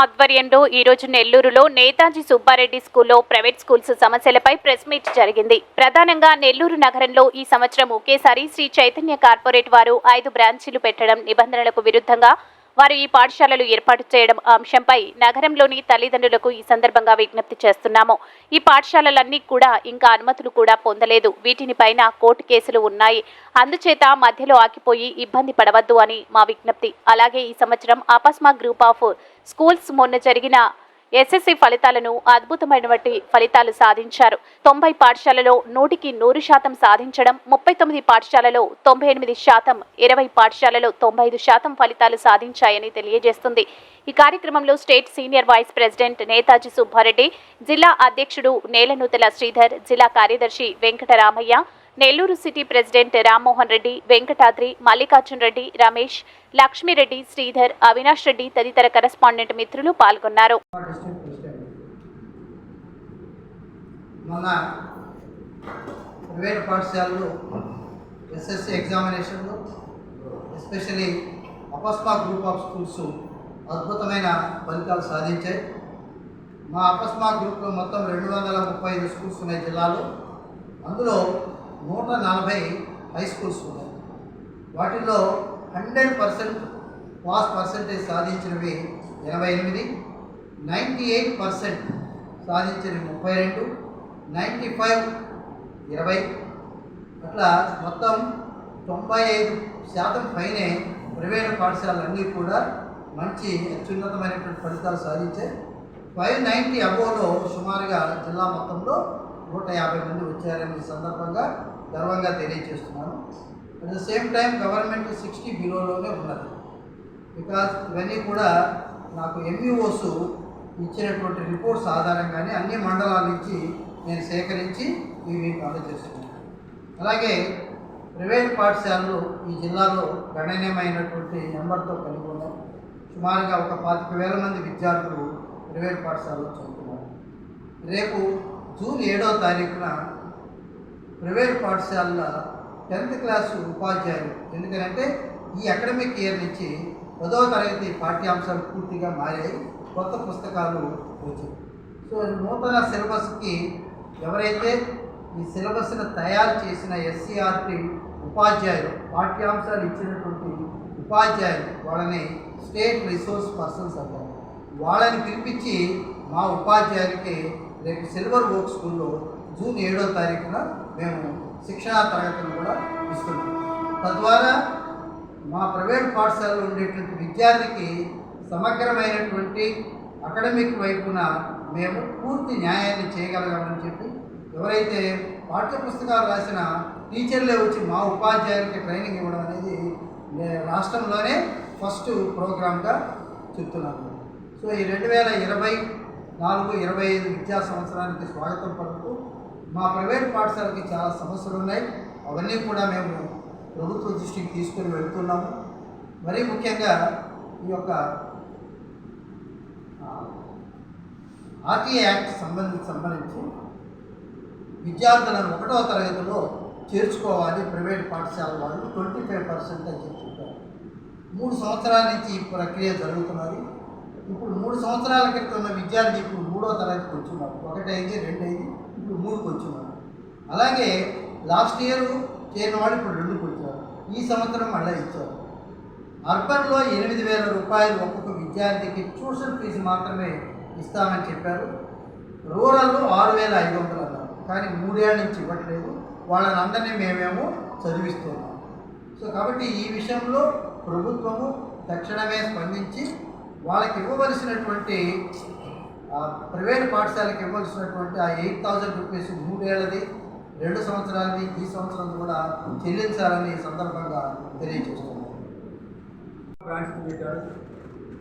ఆధ్వర్యంలో ఈ రోజు నెల్లూరులో నేతాజీ సుబ్బారెడ్డి స్కూల్లో ప్రైవేట్ స్కూల్స్ సమస్యలపై ప్రెస్ మీట్ జరిగింది. ప్రధానంగా నెల్లూరు నగరంలో ఈ సంవత్సరం ఒకేసారి శ్రీ చైతన్య కార్పొరేట్ వారు ఐదు బ్రాంచీలు పెట్టడం నిబంధనలకు విరుద్ధంగా వారు ఈ పాఠశాలలు ఏర్పాటు చేయడం అంశంపై నగరంలోని తల్లిదండ్రులకు ఈ సందర్భంగా విజ్ఞప్తి చేస్తున్నాము. ఈ పాఠశాలలన్నీ కూడా ఇంకా అనుమతులు కూడా పొందలేదు. వీటిని పైన కోర్టు కేసులు ఉన్నాయి. అందుచేత మధ్యలో ఆగిపోయి ఇబ్బంది పడవద్దు అని మా విజ్ఞప్తి. అలాగే ఈ సంవత్సరం అపస్మా గ్రూప్ ఆఫ్ స్కూల్స్ మొన్న జరిగిన ఎస్ఎస్సి ఫలితాలను అద్భుతమైనటువంటి ఫలితాలు సాధించారు. తొంభై పాఠశాలలో నూటికి నూరు శాతం సాధించడం ముప్పై తొమ్మిది పాఠశాలలో తొంభై ఎనిమిది శాతం ఇరవై పాఠశాలలో తొంభై ఐదు శాతం ఫలితాలు సాధించాయని తెలియజేస్తుంది. ఈ కార్యక్రమంలో state senior vice president Netaji Subbareddy జిల్లా అధ్యక్షుడు నేలనూతల శ్రీధర్ జిల్లా కార్యదర్శి వెంకటరామయ్య నెల్లూరు సిటీ ప్రెసిడెంట్ రామ్మోహన్ రెడ్డి వెంకటాద్రి మల్లికార్జున్ రెడ్డి రమేష్ లక్ష్మీరెడ్డి శ్రీధర్ అవినాష్ రెడ్డి తదితర కరెస్పాండెంట్ మిత్రులు పాల్గొన్నారు. మొన్న ప్రైవేట్ ఎస్ఎస్సి ఎగ్జామినేషన్లో ఎస్పెషలీ అపస్మా గ్రూప్ ఆఫ్ స్కూల్స్ అద్భుతమైన ఫలితాలు సాధించాయి. మా అపస్మా గ్రూప్లో మొత్తం రెండు వందల ముప్పై ఐదు స్కూల్స్ ఉన్నాయి జిల్లాలో. అందులో నూట నలభై హై స్కూల్స్ ఉన్నాయి. వాటిల్లో హండ్రెడ్ పర్సెంట్ పాస్ పర్సెంటేజ్ సాధించినవి ఎనభై ఎనిమిది నైంటీ ఎయిట్ పర్సెంట్ సాధించినవి ముప్పై రెండు నైంటీ ఫైవ్ ఇరవై. అట్లా మొత్తం తొంభై ఐదు శాతం పైనే ప్రైవేట్ పాఠశాలలన్నీ కూడా మంచి అత్యున్నతమైనటువంటి ఫలితాలు సాధించే ఫైవ్ నైంటీ అబోలో సుమారుగా జిల్లా మొత్తంలో నూట యాభై మంది వచ్చారని సందర్భంగా గర్వంగా తెలియజేస్తున్నాను. At the same time government sixty బిలోలోనే ఉన్నది. బికాస్ ఇవన్నీ కూడా నాకు ఎంఈఓస్ ఇచ్చినటువంటి రిపోర్ట్స్ ఆధారంగానే అన్ని మండలాల నుంచి నేను సేకరించి ఇవి మీకు అందజేస్తున్నాను. అలాగే ప్రైవేట్ పాఠశాలలు ఈ జిల్లాలో గణనీయమైనటువంటి నెంబర్తో కలిగి సుమారుగా ఒక పాతిక వేల మంది విద్యార్థులు ప్రైవేట్ పాఠశాలలో చదువుతున్నారు. రేపు జూన్ ఏడవ తారీఖున ప్రైవేట్ పాఠశాలల టెన్త్ క్లాసు ఉపాధ్యాయులు ఎందుకంటే ఈ అకాడమిక్ ఇయర్ నుంచి పదవ తరగతి పాఠ్యాంశాలు పూర్తిగా మారాయి కొత్త పుస్తకాలు వచ్చాయి. సో నూతన సిలబస్కి ఎవరైతే ఈ సిలబస్ను తయారు చేసిన ఎస్సీఆర్టీ ఉపాధ్యాయులు పాఠ్యాంశాలు ఇచ్చినటువంటి ఉపాధ్యాయులు వాళ్ళని స్టేట్ రిసోర్స్ పర్సన్స్ అంటారు. వాళ్ళని పిలిపించి మా ఉపాధ్యాయులకి రేపు సిల్వర్ ఓక్ స్కూల్లో జూన్ ఏడో తారీఖున మేము శిక్షణా తరగతులు కూడా ఇస్తున్నాం. తద్వారా మా ప్రైవేట్ పాఠశాలలో ఉండేటువంటి విద్యార్థికి సమగ్రమైనటువంటి అకాడమిక్ వైపున మేము పూర్తి న్యాయాన్ని చేయగలగామని చెప్పి ఎవరైతే పాఠ్యపుస్తకాలు రాసిన టీచర్లే వచ్చి మా ఉపాధ్యాయులకి ట్రైనింగ్ ఇవ్వడం అనేది రాష్ట్రంలోనే ఫస్ట్ ప్రోగ్రామ్గా చెప్తున్నాను. సో ఈ రెండు వేల ఇరవై నాలుగు ఇరవై ఐదు విద్యా సంవత్సరానికి స్వాగతం పడుతూ మా ప్రైవేట్ పాఠశాలకి చాలా సమస్యలు ఉన్నాయి అవన్నీ కూడా మేము ప్రభుత్వ దృష్టికి తీసుకొని వెళుతున్నాము. మరీ ముఖ్యంగా ఈ యొక్క ఆర్టీఏ యాక్ట్ సంబంధించి సంబంధించి విద్యార్థులను ఒకటవ తరగతిలో చేర్చుకోవాలి ప్రైవేట్ పాఠశాల వాళ్ళు ట్వంటీ ఫైవ్ పర్సెంట్ అని చెప్పి మూడు సంవత్సరాల నుంచి ఈ ప్రక్రియ జరుగుతున్నది. ఇప్పుడు మూడు సంవత్సరాల క్రితం ఉన్న విద్యార్థి ఇప్పుడు మూడో తరగతికి వచ్చున్నారు ఒకటి అయింది రెండు అయింది ఇప్పుడు మూడుకి వచ్చున్నారు అలాగే లాస్ట్ ఇయర్ చేరిన వాళ్ళు ఇప్పుడు రెండుకి వచ్చారు ఈ సంవత్సరం మళ్ళీ ఇచ్చారు అర్బన్లో ఎనిమిది వేల రూపాయలు ఒక్కొక్క విద్యార్థికి ట్యూషన్ ఫీజు మాత్రమే ఇస్తామని చెప్పారు. రూరల్లో ఆరు వేల ఐదు వందలు అన్నారు. కానీ మూడేళ్ళ నుంచి ఇవ్వట్లేదు. వాళ్ళని అందరినీ మేమేమో చదివిస్తున్నాం. సో కాబట్టి ఈ విషయంలో ప్రభుత్వము తక్షణమే స్పందించి వాళ్ళకి ఇవ్వవలసినటువంటి ఆ ప్రైవేట్ పాఠశాలకు ఇవ్వాల్సినటువంటి ఆ ఎయిట్ థౌజండ్ రూపీస్ మూడేళ్ళది రెండు సంవత్సరాలది ఈ సంవత్సరం కూడా చెల్లించాలని ఈ సందర్భంగా తెలియజేస్తున్నాం. బ్రాంచ్ పెట్టారు.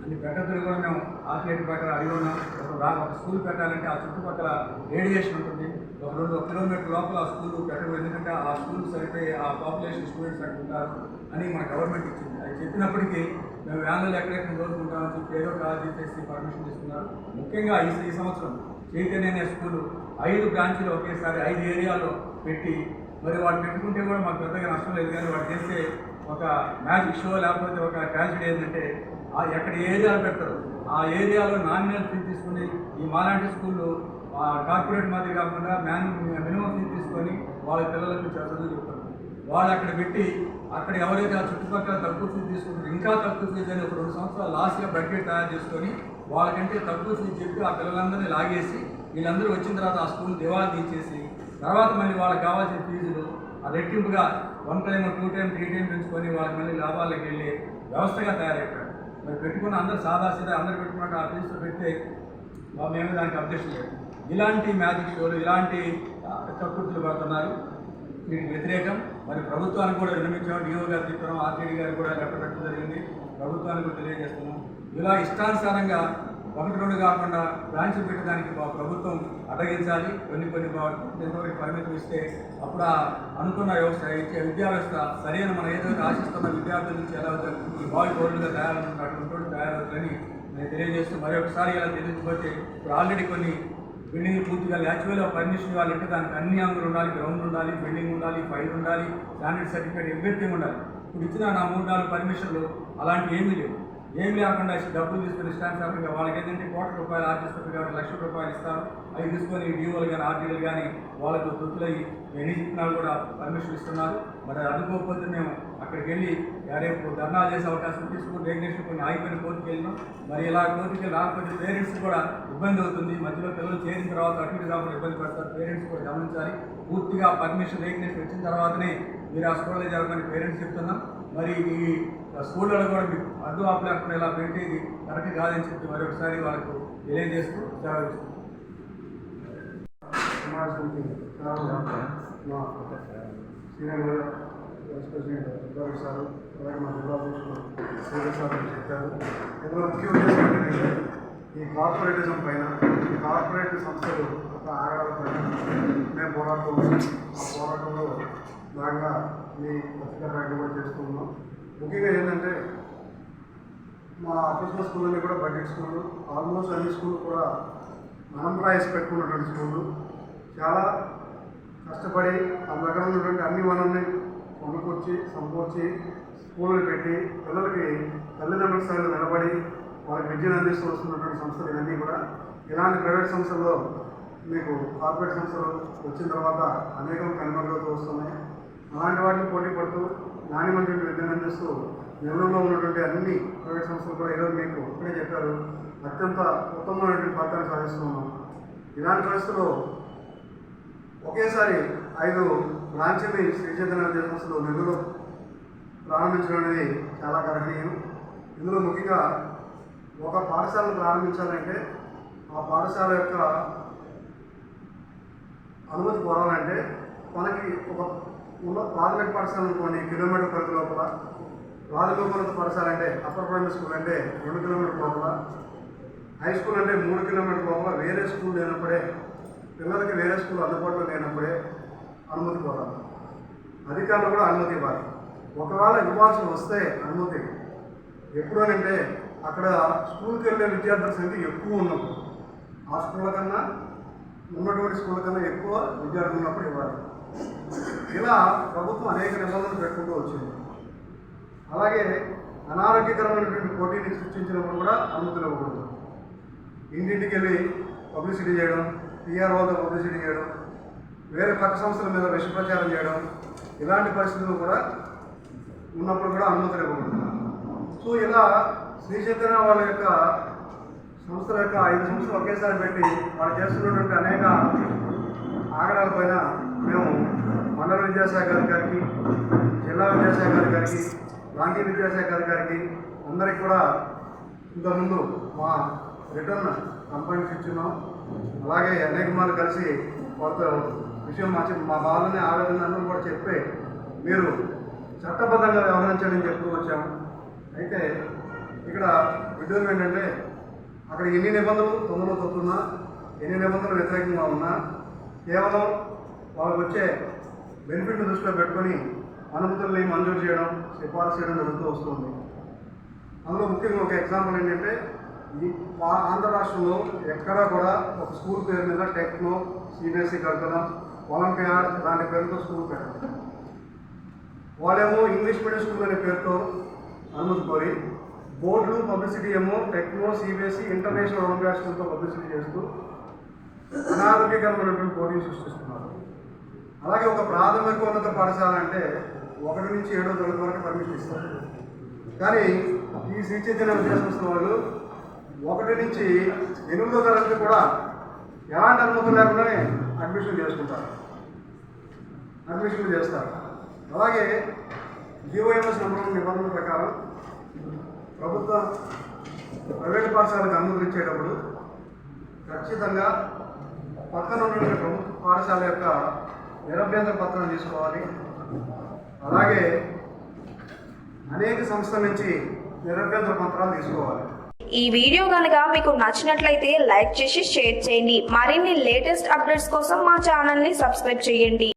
అన్ని పెట్టద్దులు కూడా మేము ఆసిలేట్ పెట్టాలి అడిగి ఉన్నాం. ఒక రా స్కూల్ పెట్టాలంటే ఆ చుట్టుపక్కల రేడియేషన్ ఉంటుంది. రెండు కిలోమీటర్ లోపల ఆ స్కూల్ పెట్టడం ఎందుకంటే ఆ స్కూల్ సరిపోయి ఆ పాపులేషన్ స్టూడెంట్స్ అక్కడ ఉంటారు అని మన గవర్నమెంట్ ఇచ్చింది. అది చెప్పినప్పటికీ మేము వ్యాన్లు ఎక్కడెక్కడ కోరుకుంటామని చెప్పి ఏదో కాదు చెప్పేసి పర్మిషన్ తీసుకున్నారు. ముఖ్యంగా ఈ ఈ సంవత్సరం చైతన్య అనే స్కూల్ ఐదు బ్రాంచ్లు ఒకేసారి ఐదు ఏరియాలో పెట్టి మరి వాళ్ళు పెట్టుకుంటే కూడా మాకు పెద్దగా నష్టం లేదు. కానీ వాళ్ళు చేస్తే ఒక మ్యాజిక్ షో లేకపోతే ఒక ట్రాజడీ ఏంటంటే ఆ ఎక్కడ ఏ ఏరియాలో పెడతారు ఆ ఏరియాలో నామినల్ ఫీజు తీసుకుని ఈ మాలాంటి స్కూళ్ళు కార్పొరేట్ మాదిరి కాకుండా మ్యాన్ మినిమం ఫీజు తీసుకొని వాళ్ళ పిల్లలకు చదువు చెప్తారు వాళ్ళు అక్కడ పెట్టి అక్కడ ఎవరైతే ఆ చుట్టుపక్కల తక్కువ ఫీజు తీసుకుంటారో ఇంకా తక్కువ ఫీజు అని ఒక రెండు సంవత్సరాలు లాస్ట్గా బడ్జెట్ తయారు చేసుకొని వాళ్ళకంటే తక్కువ ఫీజు చెప్పి ఆ పిల్లలందరినీ లాగేసి వీళ్ళందరూ వచ్చిన తర్వాత ఆ స్కూల్ దివాళా తీసేసి తర్వాత మళ్ళీ వాళ్ళకి కావాల్సిన ఫీజులు ఆ రెట్టింపుగా one time two time three time పెంచుకొని వాళ్ళకి మళ్ళీ లాభాలకు వెళ్ళి వ్యవస్థగా తయారైపోయారు. మరి పెట్టుకున్న అందరూ సాదా సీదా అందరు పెట్టుకున్నట్టు ఆ ఫీజుతో పెడితే మేము దానికి అబ్జెక్షన్ లేదు. ఇలాంటి మ్యాజిక్ షోలు ఇలాంటి కక్కుర్తులు పడుతున్నారు. వీటికి వ్యతిరేకం. మరి ప్రభుత్వానికి కూడా విన్నవించాం. డిఓ గారు చెప్పడం ఆర్టీడీ గారు కూడా లెక్క పెట్టడం జరిగింది. ప్రభుత్వానికి కూడా తెలియజేస్తున్నాం. ఇలా ఇష్టానుసారంగా ఒకటి రెండు కాకుండా బ్రాంచ్లు పెట్టడానికి మా ప్రభుత్వం అడ్డగించాలి. కొన్ని కొన్ని ఎంతవరకు పరిమితం ఇస్తే అప్పుడు ఆ అనుకున్న వ్యవస్థ ఇచ్చే విద్యా వ్యవస్థ సరైన మనం ఏదైతే ఆశిస్తున్న విద్యార్థుల నుంచి ఎలా అవుతారు ఈ బాయ్ పౌరులుగా తయారవుతుంది అటువంటి తయారవుతుందని నేను తెలియజేస్తూ మరొకసారి ఇలా తెలియకపోతే ఇప్పుడు ఆల్రెడీ కొన్ని బిల్డింగ్ పూర్తిగా యాక్చువల్గా పర్మిషన్ ఇవ్వాలంటే దానికి అన్ని అంగులు ఉండాలి గ్రౌండ్ ఉండాలి బిల్డింగ్ ఉండాలి ఫైల్ ఉండాలి స్టాండర్డ్ సర్టిఫికేట్ ఎవ్రీథింగ్ ఉండాలి. ఇప్పుడు ఇచ్చిన నా మూడు నాలుగు పర్మిషన్లు అలాంటివి ఏమీ లేవు. ఏం లేకుండా డబ్బులు తీసుకుని ఇష్టానుసారంగా వాళ్ళకి ఏంటంటే కోట్ల రూపాయలు ఆర్టిస్తారు కాబట్టి లక్ష రూపాయలు ఇస్తారు. అవి తీసుకొని డీఓలు కానీ ఆర్టీలు కానీ వాళ్ళకు తొత్తులయ్యి ఎన్ని చిత్రాలు కూడా పర్మిషన్ ఇస్తున్నారు. మరి అందుకోకపోతే మేము అక్కడికి వెళ్ళి రేపు ధర్నాలు చేసే అవకాశం తీసుకుని రెగ్యులేషన్ కొన్ని ఆగిపోయిన కోర్టుకు వెళ్ళినాం. మరి ఇలా కోర్టుకి రాకపోతే పేరెంట్స్ కూడా ఇబ్బంది అవుతుంది. మధ్యలో పిల్లలు చేరిన తర్వాత అటు కాకుండా ఇబ్బంది పడతారు. పేరెంట్స్ కూడా గమనించాలి. పూర్తిగా పర్మిషన్ రెగ్యులేషన్ వచ్చిన తర్వాతనే మీరు ఆ స్కూల్లో జరగమని పేరెంట్స్ చెప్తున్నాం. మరి ఈ స్కూళ్ళలో కూడా మీకు అడ్డు ఆపు లేకుండా ఇలా పెట్టేది కరెక్ట్ కాదని చెప్పి మరి ఒకసారి వాళ్ళకు తెలియజేస్తూ సెలవు సీనియర్ వైస్ ప్రెసిడెంట్ సార్ అలాగే మా జిల్లా అధ్యక్షులు సార్ చెప్పారు ఇందులో ముఖ్య ఉద్దేశం ఏంటంటే ఈ కార్పొరేటిజం పైన ఈ కార్పొరేట్ సంస్థలు ఒక ఆగడాల పైన మేము పోరాడుతూ ఉన్నాం ఆ పోరాటంలో భాగంగా మీ పత్రికా ప్రకటన కూడా చేస్తూ ఉన్నాం ముఖ్యంగా ఏంటంటే మా ఆఫీస్లో స్కూల్ కూడా బడ్జెట్ స్కూళ్ళు ఆల్మోస్ట్ అన్ని స్కూల్ కూడా అనంప్రాయస్ పెట్టుకున్నటువంటి స్కూళ్ళు. చాలా కష్టపడి ఆ దగ్గర ఉన్నటువంటి అన్ని మనల్ని కొనుక్కొచ్చి సమకూర్చి స్కూళ్ళు పెట్టి పిల్లలకి తల్లిదండ్రుల స్థాయిలో నిలబడి వాళ్ళకి విద్యను అందిస్తూ వస్తున్నటువంటి సంస్థలు ఇవన్నీ కూడా ఇలాంటి ప్రైవేట్ సంస్థల్లో మీకు కార్పొరేట్ సంస్థలు వచ్చిన తర్వాత అనేకం కనుమరుగవుతూ వస్తున్నాయి. అలాంటి వాటిని పోటీ పడుతూ నాణ్యమైనటువంటి విద్యను అందిస్తూ నెల్లూరులో ఉన్నటువంటి అన్ని ప్రైవేట్ సంస్థలు కూడా ఈరోజు మీకు ఇప్పుడే చెప్పారు. అత్యంత ఉత్తమమైనటువంటి ఫలితాన్ని సాధిస్తున్నాం ఇలాంటి పరిస్థితుల్లో ఒకేసారి ఐదు బ్రాంచ్ని శ్రీ చైతన్య విద్యా సంస్థలు నెల్లూరులో ప్రారంభించడం అనేది చాలా గర్హనీయం. ఇందులో ముఖ్యంగా ఒక పాఠశాలను ప్రారంభించాలంటే ఆ పాఠశాల యొక్క అనుమతి కోరాలంటే మనకి ఒక ఉన్న ప్రాథమిక పాఠశాల అనుకోండి కిలోమీటర్ పరిధి లోపల. ప్రాథమికోన్నత పాఠశాల అంటే అప్పర్ ప్రైమరీ స్కూల్ అంటే రెండు కిలోమీటర్ లోపల. హై స్కూల్ అంటే మూడు కిలోమీటర్ లోపల. వేరే స్కూల్ లేనప్పుడే పిల్లలకి వేరే స్కూల్ అందుబాటులో లేనప్పుడే అనుమతి కోరాలి అధికారులు కూడా అనుమతి ఇవ్వాలి. ఒకవేళ ఇవ్వాల్సి వస్తే అనుమతి. ఎప్పుడు అంటే అక్కడ స్కూల్కి వెళ్ళే విద్యార్థుల సంఖ్య ఎక్కువ ఉన్నప్పుడు. ఆ స్కూళ్ళ కన్నా ఉన్నటువంటి స్కూళ్ళ కన్నా ఎక్కువ విద్యార్థులు ఉన్నప్పుడు ఇవ్వాలి. ఇలా ప్రభుత్వం అనేక నిబంధనలు పెట్టుకుంటూ వచ్చింది. అలాగే అనారోగ్యకరమైనటువంటి పోటీని సృష్టించినప్పుడు కూడా అనుమతులు ఇవ్వకూడదు. ఇంటింటికి వెళ్ళి పబ్లిసిటీ చేయడం టీఆర్ఓతో పబ్లిసిటీ చేయడం వేరే పక్క సంస్థల మీద విష ప్రచారం చేయడం ఇలాంటి పరిస్థితులు కూడా ఉన్నప్పుడు కూడా అనుమతులు ఇవ్వకూడదు. సో ఇలా శ్రీ చైతన్య వాళ్ళ యొక్క సంస్థల యొక్క ఐదు సంస్థలు ఒకేసారి పెట్టి వాళ్ళు చేస్తున్నటువంటి అనేక ఆగడాలపైన మేము మండల విద్యాశాఖ అధికారికి జిల్లా విద్యాశాఖ అధికారికి ప్రాంతీయ విద్యాశాఖ అధికారికి అందరికి కూడా ఇంతకుముందు మా రిటర్న్ కంప్లైంట్స్ ఇచ్చున్నాం. అలాగే అనేక మంది కలిసి వాళ్ళతో విషయం మా మా బాధని ఆవేదన కూడా చెప్పి మీరు చట్టబద్ధంగా వ్యవహరించండి అని చెప్తూ వచ్చాము. అయితే ఇక్కడ విడ్డూరం ఏంటంటే అక్కడ ఎన్ని నిబంధనలు తొమ్మిదిలో తొక్కున్నా ఎన్ని నిబంధనలు వ్యతిరేకంగా ఉన్నా కేవలం వాళ్ళకి వచ్చే బెనిఫిట్ దృష్టిలో పెట్టుకొని అనుమతుల్ని మంజూరు చేయడం సిఫార్సు చేయడం జరుగుతూ వస్తుంది. అందులో ముఖ్యంగా ఒక ఎగ్జాంపుల్ ఏంటంటే ఈ ఆంధ్ర రాష్ట్రంలో ఎక్కడా కూడా ఒక స్కూల్ పేరు మీద టెక్నో సిబిఎస్ఈ కడతడం ఒలంపియాడ్ లాంటి పేరుతో స్కూల్ పెట్టడం వాళ్ళేమో ఇంగ్లీష్ మీడియం స్కూల్ అనే పేరుతో అనుమతి కోరి బోర్డులు పబ్లిసిటీ ఏమో టెక్నో సిబిఎస్ఈ ఇంటర్నేషనల్ ఒలింపియాడ్ స్కూల్తో పబ్లిసిటీ చేస్తూ అనారోగ్యకరమైనటువంటి పోటీలు సృష్టిస్తున్నారు. అలాగే ఒక ప్రాథమిక ఉన్నత పాఠశాల అంటే ఒకటి నుంచి ఏడో తరగతి వరకు పర్మిషన్ ఇస్తారు. కానీ ఈ శ్రీ చైతన్య విద్యాసంస్థ వాళ్ళు ఒకటి నుంచి ఎనిమిదో తరగతి కూడా ఎలాంటి అనుమతులు లేకుండానే అడ్మిషన్ చేసుకుంటారు. అడ్మిషన్లు చేస్తారు. అలాగే జీవోఎంఎస్ నెంబర్ నిబంధనల ప్రకారం ప్రభుత్వ ప్రైవేట్ పాఠశాలకు అనుమతులు ఇచ్చేటప్పుడు ఖచ్చితంగా పక్కన ఉన్న ప్రభుత్వ పాఠశాల యొక్క నిరభ్యంతర పత్రం తీసుకోవాలి. అలాగే అనేక సంస్థల నుంచి నిరభ్యంతర పత్రాలు తీసుకోవాలి. ఈ వీడియో కనుక మీకు నచ్చినట్లయితే లైక్ చేసి షేర్ చేయండి. మరిన్ని లేటెస్ట్ అప్డేట్స్ కోసం మా ఛానల్ని సబ్స్క్రైబ్ చేయండి.